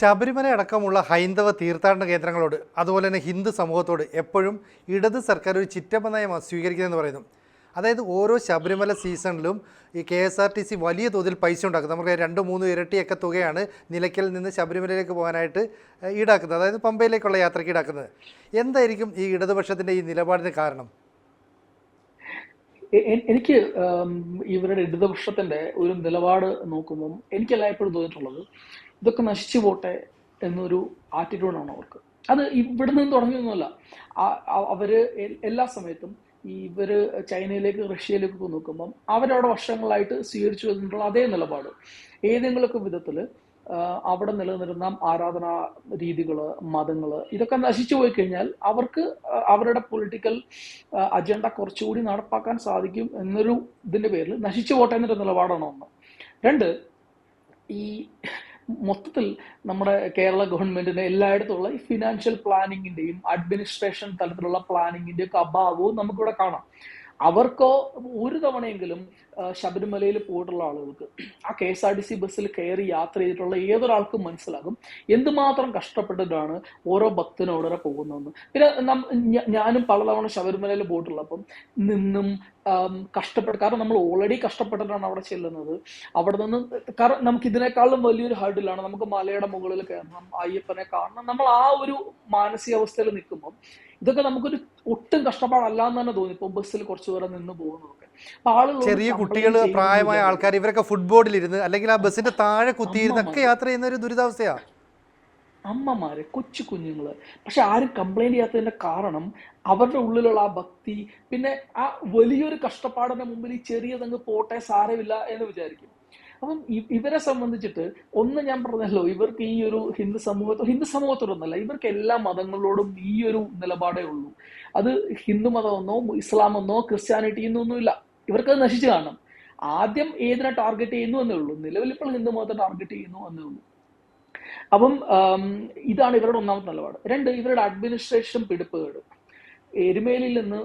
ശബരിമല അടക്കമുള്ള ഹൈന്ദവ തീർത്ഥാടന കേന്ദ്രങ്ങളോട് അതുപോലെ തന്നെ ഹിന്ദു സമൂഹത്തോട് എപ്പോഴും ഇടത് സർക്കാർ ഒരു ചിറ്റപ്പ സ്വീകരിക്കുന്നതെന്ന് പറയുന്നു. അതായത് ഓരോ ശബരിമല സീസണിലും ഈ K S R T C വലിയ തോതിൽ പൈസ ഉണ്ടാക്കും നമുക്ക് രണ്ട് മൂന്ന് ഇരട്ടിയൊക്കെ തുകയാണ് നിലയ്ക്കൽ നിന്ന് ശബരിമലയിലേക്ക് പോകാനായിട്ട് ഈടാക്കുന്നത്. അതായത് പമ്പയിലേക്കുള്ള യാത്രയ്ക്ക് ഈടാക്കുന്നത്. എന്തായിരിക്കും ഈ ഇടതുപക്ഷത്തിന്റെ ഈ നിലപാടിന് കാരണം? എനിക്ക് ഇവരുടെ ഇടതുപക്ഷത്തിന്റെ ഒരു നിലപാട് നോക്കുമ്പോൾ എനിക്ക് എല്ലായ്പ്പോഴും തോന്നിയിട്ടുള്ളത് ഇതൊക്കെ നശിച്ചു പോട്ടെ എന്നൊരു ആറ്റിറ്റ്യൂഡാണ് അവർക്ക്. അത് ഇവിടെ നിന്ന് തുടങ്ങിയൊന്നുമല്ല. അവർ എല്ലാ സമയത്തും ഇവർ ചൈനയിലേക്ക് റഷ്യയിലേക്ക് നോക്കുമ്പം അവരവിടെ വർഷങ്ങളായിട്ട് സ്വീകരിച്ചു വന്നിട്ടുള്ള അതേ നിലപാട്. ഏതെങ്കിലുമൊക്കെ വിധത്തിൽ അവിടെ നിലനിന്നിരുന്ന ആരാധനാ രീതികൾ മതങ്ങൾ ഇതൊക്കെ നശിച്ചു പോയി കഴിഞ്ഞാൽ അവർക്ക് അവരുടെ പൊളിറ്റിക്കൽ അജണ്ട കുറച്ചുകൂടി നടപ്പാക്കാൻ സാധിക്കും എന്നൊരു ഇതിന്റെ പേരിൽ നശിച്ചു പോട്ടെ എന്നൊരു നിലപാടാണ് ഒന്ന്. രണ്ട് ഈ മൊത്തത്തിൽ നമ്മുടെ കേരള ഗവൺമെന്റിന്റെ എല്ലായിടത്തുള്ള ഈ ഫിനാൻഷ്യൽ പ്ലാനിങ്ങിന്റെയും അഡ്മിനിസ്ട്രേഷൻ തലത്തിലുള്ള പ്ലാനിങ്ങിന്റെ ഒക്കെ അഭാവവും നമുക്കിവിടെ കാണാം. അവർക്കോ ഒരു തവണയെങ്കിലും ശബരിമലയിൽ പോയിട്ടുള്ള ആളുകൾക്ക് ആ K S R T C ബസ്സിൽ കയറി യാത്ര ചെയ്തിട്ടുള്ള ഏതൊരാൾക്കും മനസ്സിലാകും എന്തുമാത്രം കഷ്ടപ്പെട്ടിട്ടാണ് ഓരോ ഭക്തനും പോകുന്നതെന്ന്. പിന്നെ ഞാനും പലതവണ ശബരിമലയിൽ പോയിട്ടുള്ളപ്പം നിന്നും കഷ്ടപ്പെട്ട് കാരണം നമ്മൾ ഓൾറെഡി കഷ്ടപ്പെട്ടിട്ടാണ് അവിടെ ചെല്ലുന്നത്. അവിടെ നിന്ന് കാരണം നമുക്ക് ഇതിനേക്കാളും വലിയൊരു ഹർഡിലാണ് നമുക്ക് മലയുടെ മുകളിൽ കയറണം അയ്യപ്പനെ കാണണം. നമ്മൾ ആ ഒരു മാനസികാവസ്ഥയിൽ നിൽക്കുമ്പം ഇതൊക്കെ നമുക്കൊരു ഒട്ടും കഷ്ടപ്പാടല്ല എന്ന് തന്നെ തോന്നി ഇപ്പൊ ബസ്സിൽ കുറച്ചു പേരെ നിന്ന് പോകുന്നതൊക്കെ. അപ്പൊ ആളുകൾ കുട്ടികൾ പ്രായമായ ആൾക്കാർ ഇവരൊക്കെ ഫുട്ബോളിലിരുന്ന് അല്ലെങ്കിൽ ആ ബസ്സിന്റെ താഴെ കുത്തിയിരുന്നൊക്കെ യാത്ര ചെയ്യുന്ന ഒരു ദുരിതാവസ്ഥയാണ് അമ്മമാര് കൊച്ചു കുഞ്ഞുങ്ങൾ. പക്ഷെ ആരും കംപ്ലൈന്റ് ചെയ്യാത്തതിന്റെ കാരണം അവരുടെ ഉള്ളിലുള്ള ആ ഭക്തി പിന്നെ ആ വലിയൊരു കഷ്ടപ്പാടിന്റെ മുമ്പിൽ ഈ ചെറിയതങ്ങ് പോട്ടെ സാരമില്ല എന്ന് വിചാരിക്കും. അപ്പം ഇവരെ സംബന്ധിച്ചിട്ട് ഒന്ന് ഞാൻ പറഞ്ഞല്ലോ ഇവർക്ക് ഈ ഒരു ഹിന്ദു സമൂഹത്തോ ഹിന്ദു സമൂഹത്തോടൊന്നല്ല ഇവർക്ക് എല്ലാ മതങ്ങളോടും ഈ ഒരു നിലപാടേ ഉള്ളൂ. അത് ഹിന്ദു മതമെന്നോ ഇസ്ലാമെന്നോ ക്രിസ്ത്യാനിറ്റി എന്നൊന്നുമില്ല ഇവർക്ക് നശിച്ചു കാണണം. ആദ്യം ഏതിനെ ടാർഗറ്റ് ചെയ്യുന്നു എന്നേ ഉള്ളൂ. നിലവിൽ ഇപ്പോൾ ഹിന്ദു മതത്തെ ടാർഗറ്റ് ചെയ്യുന്നു എന്നേ ഉള്ളൂ. അപ്പം ഇതാണ് ഇവരുടെ ഒന്നാമത്തെ നിലപാട്. രണ്ട് ഇവരുടെ അഡ്മിനിസ്ട്രേഷൻ പിടിപ്പുകേട്. എരുമേലിൽ നിന്ന്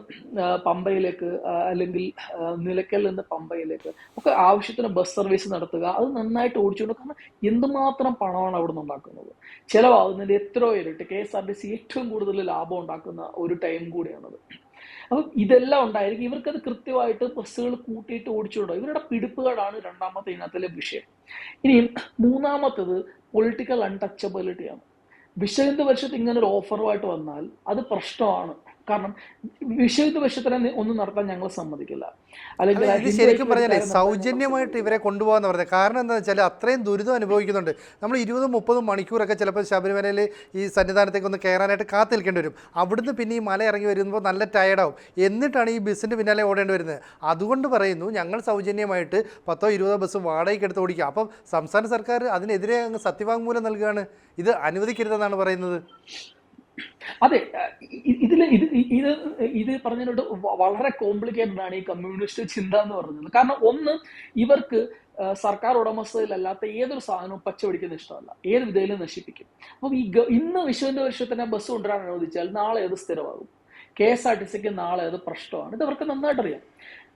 പമ്പയിലേക്ക് അല്ലെങ്കിൽ നിലയ്ക്കലിൽ നിന്ന് പമ്പയിലേക്ക് ഒക്കെ ആവശ്യത്തിന് ബസ് സർവീസ് നടത്തുക. അത് നന്നായിട്ട് ഓടിച്ചുകൊണ്ട് കാരണം എന്തുമാത്രം പണമാണ് അവിടെ നിന്ന് ഉണ്ടാക്കുന്നത്. ചിലവാകുന്നതിന്റെ എത്രയോ ഇരട്ടി K S R T C ഏറ്റവും കൂടുതൽ ലാഭം ഉണ്ടാക്കുന്ന ഒരു ടൈം കൂടിയാണത്. അപ്പം ഇതെല്ലാം ഉണ്ടായിരിക്കും. ഇവർക്കത് കൃത്യമായിട്ട് ബസ്സുകൾ കൂട്ടിയിട്ട് ഓടിച്ചുകൊണ്ടോ? ഇവരുടെ പിടിപ്പുകളാണ് രണ്ടാമത്തെ ഇനത്തിലെ വിഷയം. ഇനി മൂന്നാമത്തത് പൊളിറ്റിക്കൽ അൺടച്ചബിലിറ്റിയാണ് വിശ്വഹിന്ദു പരിഷത്ത് ഇങ്ങനെ ഒരു ഓഫറുമായിട്ട് വന്നാൽ അത് പ്രശ്നമാണ്. കാരണം വിശ്വഹിന്ദു പക്ഷത്തിന് ഒന്നും നടത്താൻ ഞങ്ങൾ സമ്മതിക്കില്ല. അല്ലെങ്കിൽ ശരിക്കും പറഞ്ഞാലേ സൗജന്യമായിട്ട് ഇവരെ കൊണ്ടുപോകാന്ന് പറഞ്ഞത് കാരണം എന്താ വെച്ചാൽ അത്രയും ദുരിതം അനുഭവിക്കുന്നുണ്ട്. നമ്മൾ ഇരുപതും മുപ്പതും മണിക്കൂറൊക്കെ ചിലപ്പോൾ ശബരിമലയിൽ ഈ സന്നിധാനത്തേക്ക് ഒന്ന് കയറാനായിട്ട് കാത്തിരിക്കേണ്ടി വരും. അവിടുന്ന് പിന്നെ ഈ മല ഇറങ്ങി വരുമ്പോൾ നല്ല ടയർഡാവും എന്നിട്ടാണ് ഈ ബസ്സിന്റെ പിന്നാലെ ഓടേണ്ടി വരുന്നത്. അതുകൊണ്ട് പറയുന്നു ഞങ്ങൾ സൗജന്യമായിട്ട് പത്തോ ഇരുപതോ ബസ് വാടകയ്ക്ക് എടുത്ത് ഓടിക്കുക അപ്പം സംസ്ഥാന സർക്കാർ അതിനെതിരെ അങ്ങ് സത്യവാങ്മൂലം നൽകുകയാണ് ഇത് അനുവദിക്കരുതെന്നാണ് പറയുന്നത്. അതെ ഇതിൽ ഇത് ഇത് ഇത് പറഞ്ഞതിനോട് വളരെ കോംപ്ലിക്കേറ്റഡ് ആണ് ഈ കമ്മ്യൂണിസ്റ്റ് ചിന്ത എന്ന് പറയുന്നത് കാരണം ഒന്ന് ഇവർക്ക് സർക്കാർ ഉടമസ്ഥതയിലല്ലാത്ത ഏതൊരു സാധനവും പച്ചപിടിക്കുന്ന ഇഷ്ടമല്ല. ഏത് വിധയിലും നശിപ്പിക്കും. അപ്പം ഈ ഇന്ന് വിശ്വന്റെ വർഷത്തിനെ ബസ് കൊണ്ടുവരാൻ അനുവദിച്ചാൽ നാളെ അത് സ്ഥിരമാകും. കെ എസ് ആർ ടി സിക്ക് നാളെ അത് പ്രശ്നമാണ്. ഇത് അവർക്ക് നന്നായിട്ട് അറിയാം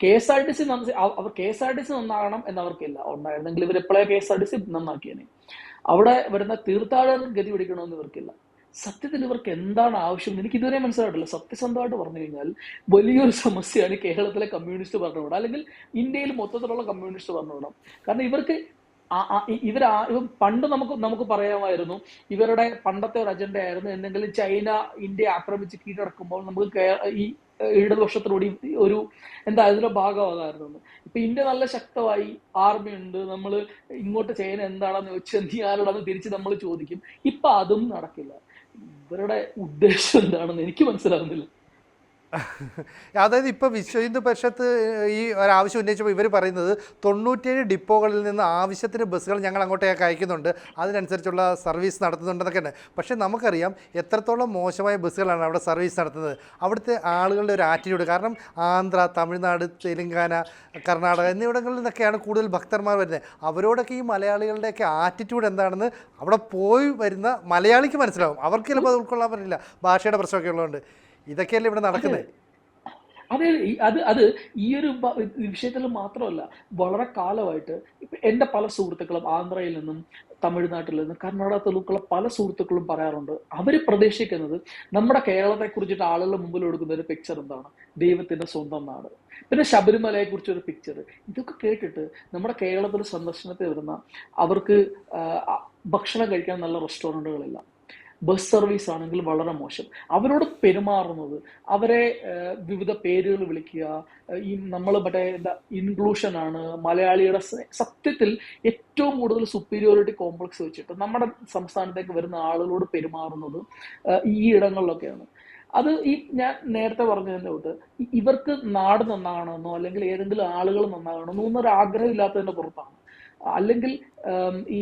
K S R T C അവർ K S R T C നന്നാകണം എന്നവർക്കില്ല. ഉണ്ടായിരുന്നെങ്കിൽ ഇവർ എപ്പോഴേ K S R T C നന്നാക്കിയേനെ. അവിടെ വരുന്ന തീർത്ഥാടകർ ഗതി പിടിക്കണമെന്ന് ഇവർക്കില്ല. സത്യത്തിൽ ഇവർക്ക് എന്താണ് ആവശ്യം? എനിക്ക് ഇതുവരെ മനസ്സിലായിട്ടില്ല. സത്യസന്ധമായിട്ട് പറഞ്ഞു കഴിഞ്ഞാൽ വലിയൊരു സമസ്യയാണ് കേരളത്തിലെ കമ്മ്യൂണിസ്റ്റ് ഭരണകൂടം. അല്ലെങ്കിൽ ഇന്ത്യയിൽ മൊത്തത്തിലുള്ള കമ്മ്യൂണിസ്റ്റ് ഭരണകൂടം. കാരണം ഇവർക്ക് ഇവർ പണ്ട് നമുക്ക് നമുക്ക് പറയാമായിരുന്നു ഇവരുടെ പണ്ടത്തെ ഒരു അജണ്ട ആയിരുന്നു എന്തെങ്കിലും ചൈന ഇന്ത്യ ആക്രമിച്ച് കീഴടക്കുമ്പോൾ നമുക്ക് ഈ ഇടതുപക്ഷത്തിലൂടെ ഒരു എന്താ അതിന്റെ ഭാഗമാകാമായിരുന്നു ഇപ്പൊ ഇന്ത്യ നല്ല ശക്തമായി ആർമി ഉണ്ട് നമ്മൾ ഇങ്ങോട്ട് ചൈന എന്താണെന്ന് ചോദിച്ചാൽ നീ ആരോടാന്ന് തിരിച്ച് നമ്മൾ ചോദിക്കും. ഇപ്പൊ അതും നടക്കില്ല. ഇവരുടെ ഉദ്ദേശം എന്താണെന്ന് എനിക്ക് മനസ്സിലാവുന്നില്ല. അതായത് ഇപ്പോൾ വിശ്വ ഹിന്ദു പരിഷത്ത് ഈ ഒരാവശ്യം ഉന്നയിച്ചപ്പോൾ ഇവർ പറയുന്നത് തൊണ്ണൂറ്റേഴ് ഡിപ്പോകളിൽ നിന്ന് ആവശ്യത്തിന് ബസ്സുകൾ ഞങ്ങൾ അങ്ങോട്ടേക്ക് അയക്കുന്നുണ്ട്. അതിനനുസരിച്ചുള്ള സർവീസ് നടത്തുന്നുണ്ടെന്നൊക്കെയാണ്. പക്ഷേ നമുക്കറിയാം എത്രത്തോളം മോശമായ ബസ്സുകളാണ് അവിടെ സർവീസ് നടത്തുന്നത്. അവിടുത്തെ ആളുകളുടെ ഒരു ആറ്റിറ്റ്യൂഡ് കാരണം ആന്ധ്ര തമിഴ്നാട് തെലുങ്കാന കർണാടക എന്നിവിടങ്ങളിൽ നിന്നൊക്കെയാണ് കൂടുതൽ ഭക്തന്മാർ വരുന്നത്. അവരോടൊക്കെ ഈ മലയാളികളുടെയൊക്കെ ആറ്റിറ്റ്യൂഡ് എന്താണെന്ന് അവിടെ പോയി വരുന്ന മലയാളിക്ക് മനസ്സിലാവും. അവർക്ക് ചിലപ്പോൾ അത് ഉൾക്കൊള്ളാൻ പറ്റില്ല. ഭാഷയുടെ പ്രശ്നമൊക്കെ ഉള്ളതുകൊണ്ട്. ഇതൊക്കെയല്ലേ ഇവിടെ നടക്കുന്നത് അതെ അത് അത് ഈ ഒരു വിഷയത്തിൽ മാത്രമല്ല വളരെ കാലമായിട്ട് ഇപ്പൊ എന്റെ പല സുഹൃത്തുക്കളും ആന്ധ്രയിൽ നിന്നും തമിഴ്നാട്ടിൽ നിന്നും കർണാടകത്തിലുള്ള പല സുഹൃത്തുക്കളും പറയാറുണ്ട്. അവർ പ്രതീക്ഷിക്കുന്നത് നമ്മുടെ കേരളത്തെ കുറിച്ചിട്ട് ആളുകളുടെ മുമ്പിൽ കൊടുക്കുന്ന ഒരു പിക്ചർ എന്താണ്? ദൈവത്തിന്റെ സ്വന്തം നാട്. പിന്നെ ശബരിമലയെ കുറിച്ചൊരു പിക്ചർ ഇതൊക്കെ കേട്ടിട്ട് നമ്മുടെ കേരളത്തിൽ സന്ദർശനത്തിൽ വരുന്ന അവർക്ക് ഭക്ഷണം കഴിക്കാൻ നല്ല റെസ്റ്റോറന്റുകളില്ല ബസ് സർവീസ് ആണെങ്കിൽ വളരെ മോശം. അവരോട് പെരുമാറുന്നത് അവരെ വിവിധ പേരുകൾ വിളിക്കുക ഈ നമ്മൾ മറ്റേ എന്താ ഇൻക്ലൂഷൻ ആണ് മലയാളിയുടെ സത്യത്തിൽ ഏറ്റവും കൂടുതൽ സുപ്പീരിയോറിറ്റി കോംപ്ലക്സ് വെച്ചിട്ട് നമ്മുടെ സംസ്ഥാനത്തേക്ക് വരുന്ന ആളുകളോട് പെരുമാറുന്നത് ഈ ഇടങ്ങളിലൊക്കെയാണ്. അത് ഈ ഞാൻ നേരത്തെ പറഞ്ഞതിന്റെ തൊട്ട് ഇവർക്ക് നാട് നന്നാകണമെന്നോ അല്ലെങ്കിൽ ഏതെങ്കിലും ആളുകൾ നന്നാകണമെന്നോ ഒന്നൊരു ആഗ്രഹം പുറത്താണ്. അല്ലെങ്കിൽ ഈ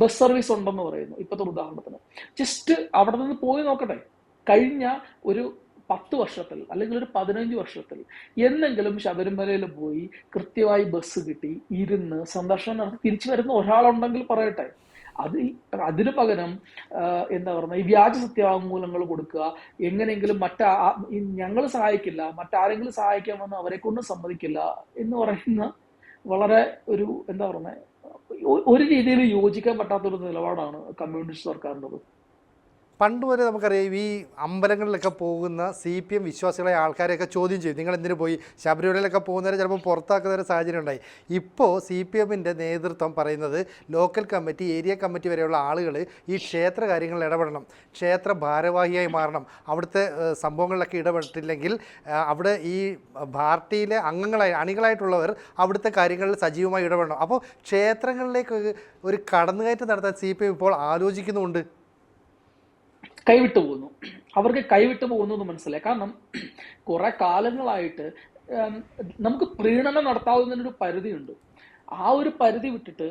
ബസ് സർവീസ് ഉണ്ടെന്ന് പറയുന്നു ഇപ്പോഴത്തെ ഉദാഹരണത്തിന്. ജസ്റ്റ് അവിടെ നിന്ന് പോയി നോക്കട്ടെ. കഴിഞ്ഞ ഒരു പത്ത് വർഷത്തിൽ അല്ലെങ്കിൽ ഒരു പതിനഞ്ച് വർഷത്തിൽ എന്നെങ്കിലും ശബരിമലയിൽ പോയി കൃത്യമായി ബസ് കിട്ടി ഇരുന്ന് സന്ദർശനം നടത്തി തിരിച്ചു വരുന്ന ഒരാളുണ്ടെങ്കിൽ പറയട്ടെ. അത് അതിനു പകരം എന്താ പറയുക ഈ വ്യാജ സത്യവാങ്മൂലങ്ങൾ കൊടുക്കുക എങ്ങനെയെങ്കിലും മറ്റാ ഞങ്ങൾ സഹായിക്കില്ല മറ്റാരെങ്കിലും സഹായിക്കാമെന്ന് അവരെ കൊണ്ട് സമ്മതിക്കില്ല എന്ന് പറയുന്ന വളരെ ഒരു എന്താ പറയുന്നത് ഒരു രീതിയിൽ യോജിക്കാൻ പറ്റാത്തൊരു നിലപാടാണ് കമ്മ്യൂണിസ്റ്റ് സർക്കാരിന്റെത് പണ്ട് വരെ നമുക്കറിയാം ഈ അമ്പലങ്ങളിലൊക്കെ പോകുന്ന സി പി എം വിശ്വാസികളെ ആൾക്കാരെയൊക്കെ ചോദ്യം ചെയ്യും. നിങ്ങൾ എന്തിനു പോയി? ശബരിമലയിലൊക്കെ പോകുന്നവരെ ചിലപ്പോൾ പുറത്താക്കുന്ന ഒരു സാഹചര്യം ഉണ്ടായി. ഇപ്പോൾ സി പി എമ്മിന്റെ നേതൃത്വം പറയുന്നത് ലോക്കൽ കമ്മിറ്റി ഏരിയ കമ്മിറ്റി വരെയുള്ള ആളുകൾ ഈ ക്ഷേത്ര കാര്യങ്ങളിൽ ഇടപെടണം. ക്ഷേത്ര ഭാരവാഹിയായി മാറണം. അവിടുത്തെ സംഭവങ്ങളിലൊക്കെ ഇടപെട്ടില്ലെങ്കിൽ അവിടെ ഈ പാർട്ടിയിലെ അംഗങ്ങളായി അണികളായിട്ടുള്ളവർ അവിടുത്തെ കാര്യങ്ങളിൽ സജീവമായി ഇടപെടണം. അപ്പോൾ ക്ഷേത്രങ്ങളിലേക്ക് ഒരു കടന്നുകയറ്റം നടത്താൻ സി ഇപ്പോൾ ആലോചിക്കുന്നുമുണ്ട്. കൈവിട്ടു പോകുന്നു. അവർക്ക് കൈവിട്ടു പോകുന്നു എന്ന് മനസ്സിലായി. കാരണം കുറെ കാലങ്ങളായിട്ട് നമുക്ക് പ്രീണനം നടത്താവുന്നതിനൊരു പരിധിയുണ്ട്. ആ ഒരു പരിധി വിട്ടിട്ട്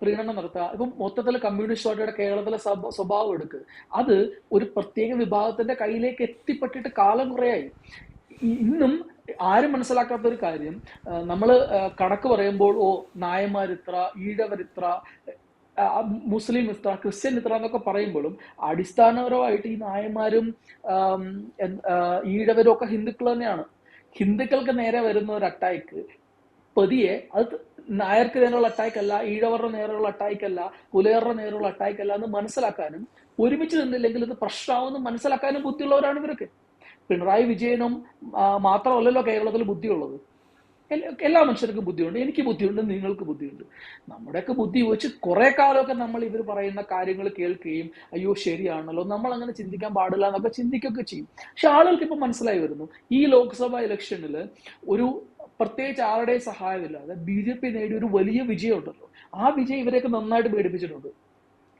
പ്രീണനം നടത്തുക. ഇപ്പം മൊത്തത്തിൽ കമ്മ്യൂണിസ്റ്റ് പാർട്ടിയുടെ കേരളത്തിലെ സ്വഭാവം എടുക്കുക അത് ഒരു പ്രത്യേക വിഭാഗത്തിന്റെ കയ്യിലേക്ക് എത്തിപ്പെട്ടിട്ട് കാലം കുറയായി. ഇന്നും ആരും മനസ്സിലാക്കാത്ത ഒരു കാര്യം നമ്മൾ കണക്ക് പറയുമ്പോൾ ഓ നായന്മാരിത്ര ഈഴവരിത്ര മുസ്ലിം ഇത്ര ക്രിസ്ത്യൻ ഇത്ര എന്നൊക്കെ പറയുമ്പോഴും അടിസ്ഥാനപരമായിട്ട് ഈ നായന്മാരും ഈഴവരും ഒക്കെ ഹിന്ദുക്കൾ തന്നെയാണ്. ഹിന്ദുക്കൾക്ക് നേരെ വരുന്ന ഒരു അറ്റാക്ക് പതിയെ അത് നായർക്ക് നേരെയുള്ള അറ്റാക്ക് അല്ല ഈഴവരുടെ നേരെയുള്ള അറ്റാക്ക് അല്ല പുലയറുടെ നേരെയുള്ള അറ്റാക്ക് അല്ല എന്ന് മനസ്സിലാക്കാനും ഒരുമിച്ച് നിന്നില്ലെങ്കിൽ ഇത് പ്രശ്നമാവെന്ന് മനസ്സിലാക്കാനും ബുദ്ധിയുള്ളവരാണ് ഇവരൊക്കെ. പിണറായി വിജയനും മാത്രമല്ലല്ലോ കേരളത്തിൽ ബുദ്ധിയുള്ളത്. എല്ല- മനുഷ്യർക്കും ബുദ്ധിയുണ്ട്. എനിക്ക് ബുദ്ധിയുണ്ട് നിങ്ങൾക്ക് ബുദ്ധിയുണ്ട്. നമ്മുടെയൊക്കെ ബുദ്ധി വെച്ച് കുറെ കാലമൊക്കെ നമ്മൾ ഇവർ പറയുന്ന കാര്യങ്ങൾ കേൾക്കുകയും അയ്യോ ശരിയാണല്ലോ. നമ്മൾ അങ്ങനെ ചിന്തിക്കാൻ പാടില്ല എന്നൊക്കെ ചിന്തിക്കുകയൊക്കെ ചെയ്യും. പക്ഷെ ആളുകൾക്ക് ഇപ്പൊ മനസ്സിലായി വരുന്നു ഈ ലോക്സഭ ഇലക്ഷനിൽ ഒരു പ്രത്യേകിച്ച് ആരുടെയും സഹായമില്ലാതെ ബി ജെ പി നേടിയ ഒരു വലിയ വിജയം ഉണ്ടല്ലോ ആ വിജയം ഇവരെയൊക്കെ നന്നായിട്ട് പേടിപ്പിച്ചിട്ടുണ്ട്.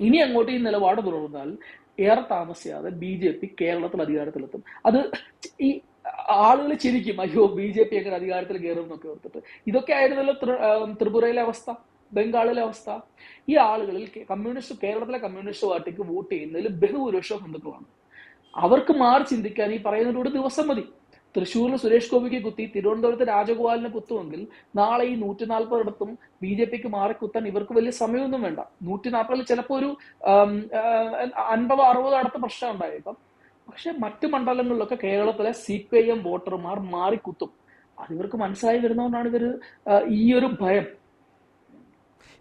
ഇനി അങ്ങോട്ട് ഈ നിലപാട് തുടർന്നാൽ ഏറെ താമസിയാതെ ബി ജെ പി കേരളത്തിൽ അധികാരത്തിലെത്തും. അത് ഈ ആളുകൾ ചിരിക്കും. അയ്യോ ബി ജെ പി എങ്ങനെ അധികാരത്തിൽ കയറും എന്നൊക്കെ ഓർത്തിട്ട്. ഇതൊക്കെ ആയിരുന്നല്ലോ ത്രിപുരയിലെ അവസ്ഥ ബംഗാളിലെ അവസ്ഥ. ഈ ആളുകളിൽ കമ്മ്യൂണിസ്റ്റ് കേരളത്തിലെ കമ്മ്യൂണിസ്റ്റ് പാർട്ടിക്ക് വോട്ട് ചെയ്യുന്നതിൽ ബഹുഭൂരിപക്ഷം ഹിന്ദുക്കളാണ് അവർക്ക് മാറി ചിന്തിക്കാൻ ഈ പറയുന്നതിൽ ഒരു ദിവസം മതി. തൃശ്ശൂരിൽ സുരേഷ് ഗോപിക്ക് കുത്തി തിരുവനന്തപുരത്ത് രാജഗോപാലിന് കുത്തുമെങ്കിൽ നാളെ ഈ നൂറ്റി നാൽപ്പതിടത്തും ബി ജെ പിക്ക് മാറി കുത്താൻ ഇവർക്ക് വലിയ സമയമൊന്നും വേണ്ട. നൂറ്റി നാൽപ്പതിൽ ചിലപ്പോൾ ഒരു അൻപതോ അറുപതോ അടുത്ത പ്രശ്നം ഉണ്ടായേക്കാം. പക്ഷെ മറ്റു മണ്ഡലങ്ങളിലൊക്കെ കേരളത്തിലെ സി പി ഐ എം വോട്ടർമാർ മാറിക്കുത്തും. അത് ഇവർക്ക് മനസ്സിലായി വരുന്നതുകൊണ്ടാണ് ഇവർ ഈ ഒരു ഭയം.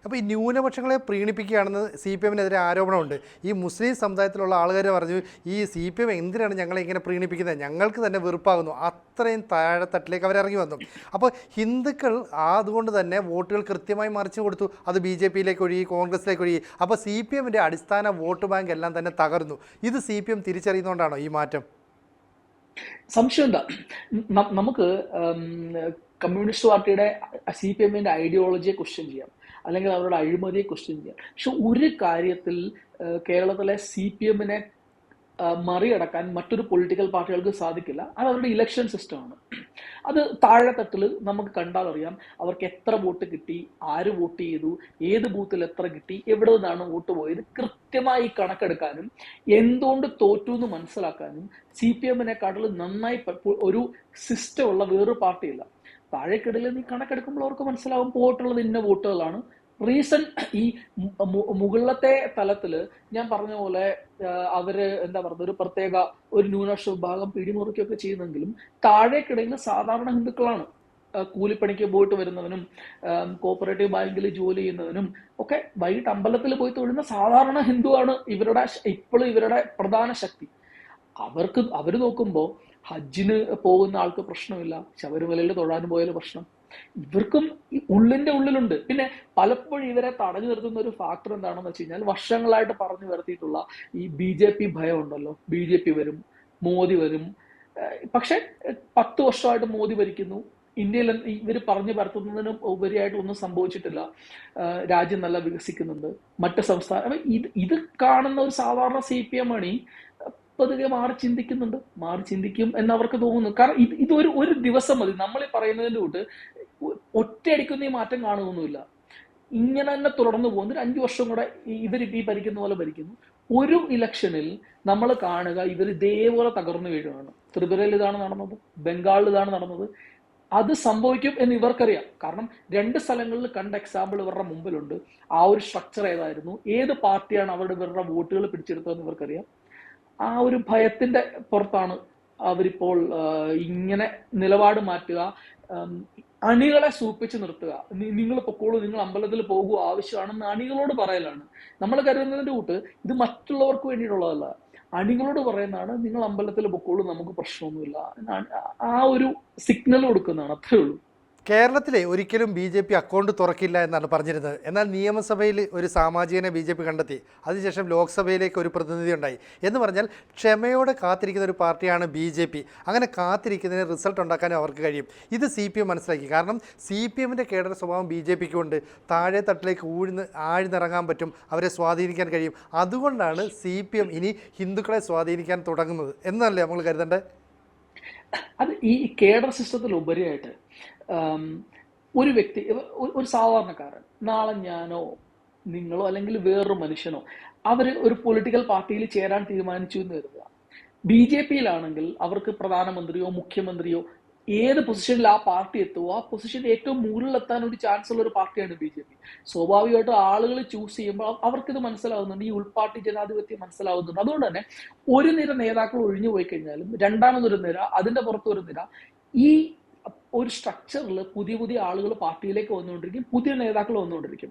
അപ്പോൾ ഈ ന്യൂനപക്ഷങ്ങളെ പ്രീണിപ്പിക്കുകയാണെന്ന് സി പി എമ്മിനെതിരെ ആരോപണമുണ്ട്. ഈ മുസ്ലിം സമുദായത്തിലുള്ള ആളുകാർ പറഞ്ഞു ഈ സി പി എം എന്തിനാണ് ഞങ്ങളെ ഇങ്ങനെ പ്രീണിപ്പിക്കുന്നത്? ഞങ്ങൾക്ക് തന്നെ വെറുപ്പാകുന്നു. അത്രയും താഴെത്തട്ടിലേക്ക് അവരിറങ്ങി വന്നു. അപ്പോൾ ഹിന്ദുക്കൾ അതുകൊണ്ട് തന്നെ വോട്ടുകൾ കൃത്യമായി മറിച്ചു കൊടുത്തു. അത് ബി ജെ പിയിലേക്ക് ഒഴുകി കോൺഗ്രസിലേക്ക് ഒഴുകി. അപ്പോൾ സി പി എമ്മിന്റെ അടിസ്ഥാന വോട്ട് ബാങ്ക് എല്ലാം തന്നെ തകർന്നു. ഇത് സി പി എം തിരിച്ചറിയുന്നതുകൊണ്ടാണോ ഈ മാറ്റം? സംശയം എന്താ? നമുക്ക് കമ്മ്യൂണിസ്റ്റ് പാർട്ടിയുടെ സി പി എമ്മിന്റെ ഐഡിയോളജിയെ ക്വസ്റ്റ്യൻ ചെയ്യാം. അല്ലെങ്കിൽ അവരുടെ അഴിമതിയെ ക്വസ്റ്റ്യൻ ചെയ്യാം പക്ഷെ ഒരു കാര്യത്തിൽ കേരളത്തിലെ സി പി എമ്മിനെ മറികടക്കാൻ മറ്റൊരു പൊളിറ്റിക്കൽ പാർട്ടികൾക്ക് സാധിക്കില്ല. അത് അവരുടെ ഇലക്ഷൻ സിസ്റ്റമാണ് അത് താഴെത്തട്ടിൽ നമുക്ക് കണ്ടാൽ അറിയാം അവർക്ക് എത്ര വോട്ട് കിട്ടി ആര് വോട്ട് ചെയ്തു ഏത് ബൂത്തിൽ എത്ര കിട്ടി എവിടെ നിന്നാണ് വോട്ട് പോയത് കൃത്യമായി കണക്കെടുക്കാനും എന്തുകൊണ്ട് തോറ്റു എന്ന് മനസ്സിലാക്കാനും സി പി എമ്മിനെക്കാട്ടിൽ നന്നായി ഒരു സിസ്റ്റമുള്ള വേറൊരു പാർട്ടിയില്ല. താഴേക്കിടയിൽ നീ കണക്കെടുക്കുമ്പോൾ അവർക്ക് മനസ്സിലാവും പോയിട്ടുള്ളത് ഇന്ന വോട്ടുകളാണ്. റീസൺ ഈ മുകളിലത്തെ തലത്തിൽ ഞാൻ പറഞ്ഞ പോലെ അവർ എന്താ പറയുക ഒരു പ്രത്യേക ഒരു ന്യൂനപക്ഷ വിഭാഗം പിടിമുറുക്കൊക്കെ ചെയ്യുന്നെങ്കിലും താഴേക്കിടയിൽ സാധാരണ ഹിന്ദുക്കളാണ്. കൂലിപ്പണിക്ക് പോയിട്ട് വരുന്നവനും കോപ്പറേറ്റീവ് ബാങ്കിൽ ജോലി ചെയ്യുന്നവനും ഒക്കെ വൈകിട്ട് അമ്പലത്തിൽ പോയി തൊഴുന്ന സാധാരണ ഹിന്ദുവാണ് ഇവരുടെ ഇപ്പോഴും ഇവരുടെ പ്രധാന ശക്തി. അവർക്ക് അവർ നോക്കുമ്പോൾ ഹജ്ജിന് പോകുന്ന ആൾക്ക് പ്രശ്നമില്ല ശബരിമലയിൽ തൊഴാൻ പോയാലും പ്രശ്നം. ഇവർക്കും ഉള്ളിന്റെ ഉള്ളിലുണ്ട്. പിന്നെ പലപ്പോഴും ഇവരെ തടഞ്ഞു നിർത്തുന്ന ഒരു ഫാക്ടർ എന്താണെന്ന് വെച്ച് കഴിഞ്ഞാൽ വർഷങ്ങളായിട്ട് പറഞ്ഞു വരുത്തിയിട്ടുള്ള ഈ ബി ജെ പി ഭയം ഉണ്ടല്ലോ. ബി ജെ പി വരും മോദി വരും. പക്ഷെ പത്ത് വർഷമായിട്ട് മോദി ഭരിക്കുന്നു. ഇന്ത്യയിൽ ഇവർ പറഞ്ഞു പരത്തുന്നതിന് ഉപരിയായിട്ട് ഒന്നും സംഭവിച്ചിട്ടില്ല. രാജ്യം നല്ല വികസിക്കുന്നുണ്ട്. മറ്റ് സംസ്ഥാന ഇത് ഇത് കാണുന്ന ഒരു സാധാരണ സി പി എം ഈ പതുക്കെ മാറി ചിന്തിക്കുന്നുണ്ട്. മാറി ചിന്തിക്കും എന്ന് അവർക്ക് തോന്നുന്നു. കാരണം ഇത് ഇതൊരു ഒരു ദിവസം മതി. നമ്മൾ ഈ പറയുന്നതിന്റെ കൂട്ട് ഒറ്റയടിക്കുന്ന ഈ മാറ്റം കാണുകയൊന്നുമില്ല ഇങ്ങനെ തന്നെ തുടർന്നു പോകുന്ന. ഒരു അഞ്ചു വർഷം കൂടെ ഇവർ ഈ ഭരിക്കുന്ന പോലെ ഭരിക്കുന്നു. ഒരു ഇലക്ഷനിൽ നമ്മൾ കാണുക ഇവർ ഇതേപോലെ തകർന്നു വീഴുകയാണ്. ത്രിപുരയിൽ ഇതാണ് നടന്നത്. ബംഗാളിൽ ഇതാണ് നടന്നത്. അത് സംഭവിക്കും എന്ന് ഇവർക്കറിയാം. കാരണം രണ്ട് സ്ഥലങ്ങളിൽ കണ്ട എക്സാമ്പിൾ ഇവരുടെ മുമ്പിലുണ്ട്. ആ ഒരു സ്ട്രക്ചർ ഏതായിരുന്നു? ഏത് പാർട്ടിയാണ് അവരുടെ ഇവരുടെ വോട്ടുകൾ പിടിച്ചെടുത്തതെന്ന് ഇവർക്കറിയാം. ആ ഒരു ഭയത്തിന്റെ പുറത്താണ് അവരിപ്പോൾ ഇങ്ങനെ നിലപാട് മാറ്റുക അണികളെ സൂപ്പിച്ച് നിർത്തുക. നിങ്ങൾ പൊക്കോളൂ നിങ്ങൾ അമ്പലത്തിൽ പോകൂ ആവശ്യമാണെന്ന് അണികളോട് പറയലാണ്. നമ്മൾ കരുതുന്നതിന്റെ കൂട്ട് ഇത് മറ്റുള്ളവർക്ക് വേണ്ടിയിട്ടുള്ളതല്ല. അണികളോട് പറയുന്നതാണ് നിങ്ങൾ അമ്പലത്തിൽ പൊക്കോളൂ നമുക്ക് പ്രശ്നമൊന്നുമില്ല. ആ ഒരു സിഗ്നൽ കൊടുക്കുന്നതാണ്. അത്രേ ഉള്ളൂ. കേരളത്തിലെ ഒരിക്കലും ബി ജെ പി അക്കൗണ്ട് തുറക്കില്ല എന്നാണ് പറഞ്ഞിരുന്നത്. എന്നാൽ നിയമസഭയിൽ ഒരു സാമാജികനെ ബി ജെ പി കണ്ടെത്തി. അതിനുശേഷം ലോക്സഭയിലേക്ക് ഒരു പ്രതിനിധി ഉണ്ടായി. എന്ന് പറഞ്ഞാൽ ക്ഷമയോടെ കാത്തിരിക്കുന്ന ഒരു പാർട്ടിയാണ് ബി ജെ പി. അങ്ങനെ കാത്തിരിക്കുന്നതിന് റിസൾട്ട് ഉണ്ടാക്കാനും അവർക്ക് കഴിയും. ഇത് സി പി എം മനസ്സിലാക്കി. കാരണം സി പി എമ്മിന്റെ കേഡർ സ്വഭാവം ബി ജെ പിക്ക് ഉണ്ട്. താഴെ തട്ടിലേക്ക് ഊഴ്ന്ന് ആഴ്ന്നിറങ്ങാൻ പറ്റും. അവരെ സ്വാധീനിക്കാൻ കഴിയും. അതുകൊണ്ടാണ് സി പി എം ഇനി ഹിന്ദുക്കളെ സ്വാധീനിക്കാൻ തുടങ്ങുന്നത്. എന്നല്ലേ നമ്മൾ കരുതേണ്ടത് അത് ഈ കേഡർ സിസ്റ്റത്തിൽ ഉപരിയായിട്ട് ഒരു വ്യക്തി ഒരു- സാധാരണക്കാരൻ നാളെ ഞാനോ നിങ്ങളോ അല്ലെങ്കിൽ വേറൊരു മനുഷ്യനോ അവർ ഒരു പൊളിറ്റിക്കൽ പാർട്ടിയിൽ ചേരാൻ തീരുമാനിച്ചു എന്ന് കരുതുക. ബി ജെ പിയിലാണെങ്കിൽ അവർക്ക് പ്രധാനമന്ത്രിയോ മുഖ്യമന്ത്രിയോ ഏത് പൊസിഷനിൽ ആ പാർട്ടി എത്തുമോ ആ പൊസിഷൻ ഏറ്റവും മുകളിലെത്താൻ ഒരു ചാൻസ് ഉള്ള ഒരു പാർട്ടിയാണ് ബി ജെ പി. സ്വാഭാവികമായിട്ടും ആളുകൾ ചൂസ് ചെയ്യുമ്പോൾ അവ- അവർക്കിത് മനസ്സിലാവുന്നുണ്ട്. ഈ ഉൾപാർട്ടി ജനാധിപത്യം മനസ്സിലാവുന്നുണ്ട്. അതുകൊണ്ട് തന്നെ ഒരു നിര നേതാക്കൾ ഒഴിഞ്ഞു പോയി കഴിഞ്ഞാലും രണ്ടാമതൊരു നിര അതിന്റെ പുറത്തൊരു നിര ഈ ഒരു സ്ട്രക്ചറിൽ പുതിയ പുതിയ ആളുകൾ പാർട്ടിയിലേക്ക് വന്നുകൊണ്ടിരിക്കും പുതിയ നേതാക്കൾ വന്നുകൊണ്ടിരിക്കും.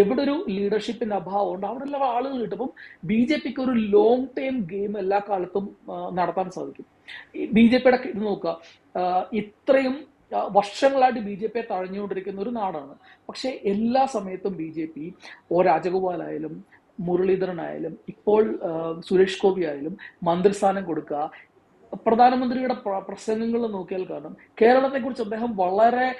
എവിടെ ഒരു ലീഡർഷിപ്പിന്റെ അഭാവം ഉണ്ട് അവിടെ എല്ലാം ആളുകൾ കിട്ടുമ്പം ബി ജെ പിക്ക് ഒരു ലോങ് ടേം ഗെയിം എല്ലാ കാലത്തും നടത്താൻ സാധിക്കും. ബി ജെ പിയുടെ ഇത് നോക്കുക ഇത്രയും വർഷങ്ങളായിട്ട് ബി ജെ പിയെ തഴഞ്ഞുകൊണ്ടിരിക്കുന്ന ഒരു നാടാണ്. പക്ഷേ എല്ലാ സമയത്തും ബി ജെ പി ഓ രാജഗോപാലായാലും മുരളീധരനായാലും ഇപ്പോൾ സുരേഷ് ഗോപി ആയാലും മന്ത്രിസ്ഥാനം കൊടുക്കുക പ്രധാനമന്ത്രിയുടെ പ്ര- പ്രസംഗങ്ങൾ നോക്കിയാൽ കാണും. കേരളത്തെക്കുറിച്ച് അദ്ദേഹം വളരെ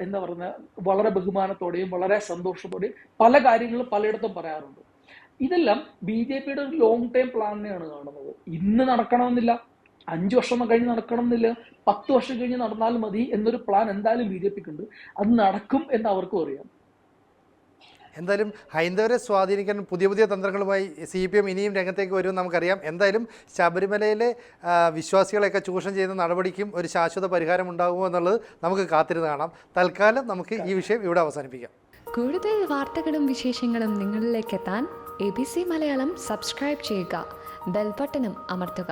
എന്താ പറയുന്ന വളരെ ബഹുമാനത്തോടെയും വളരെ സന്തോഷത്തോടെയും പല കാര്യങ്ങളും പലയിടത്തും പറയാറുണ്ട്. ഇതെല്ലാം ബി ജെ പിയുടെ ഒരു ലോങ് ടൈം പ്ലാനിനെയാണ് കാണുന്നത്. ഇന്ന് നടക്കണമെന്നില്ല അഞ്ചു വർഷം കഴിഞ്ഞ് നടക്കണമെന്നില്ല പത്ത് വർഷം കഴിഞ്ഞ് നടന്നാൽ മതി എന്നൊരു പ്ലാൻ എന്തായാലും ബി ജെ പിക്ക് ഉണ്ട്. അത് നടക്കും എന്ന് അവർക്കും അറിയാം. എന്തായാലും ഹൈന്ദവരെ സ്വാധീനിക്കാൻ പുതിയ പുതിയ തന്ത്രങ്ങളുമായി സി പി എം ഇനിയും രംഗത്തേക്ക് വരുമെന്ന് നമുക്കറിയാം. എന്തായാലും ശബരിമലയിലെ വിശ്വാസികളെയൊക്കെ ചൂഷണം ചെയ്യുന്ന നടപടിക്കും ഒരു ശാശ്വത പരിഹാരം ഉണ്ടാകുമോ എന്നുള്ളത് നമുക്ക് കാത്തിരുന്ന് കാണാം. തൽക്കാലം നമുക്ക് ഈ വിഷയം ഇവിടെ അവസാനിപ്പിക്കാം. കൂടുതൽ വാർത്തകളും വിശേഷങ്ങളും നിങ്ങളിലേക്ക് എത്താൻ A B C Malayalam subscribe ചെയ്യുക. ബെൽബട്ടനും അമർത്തുക.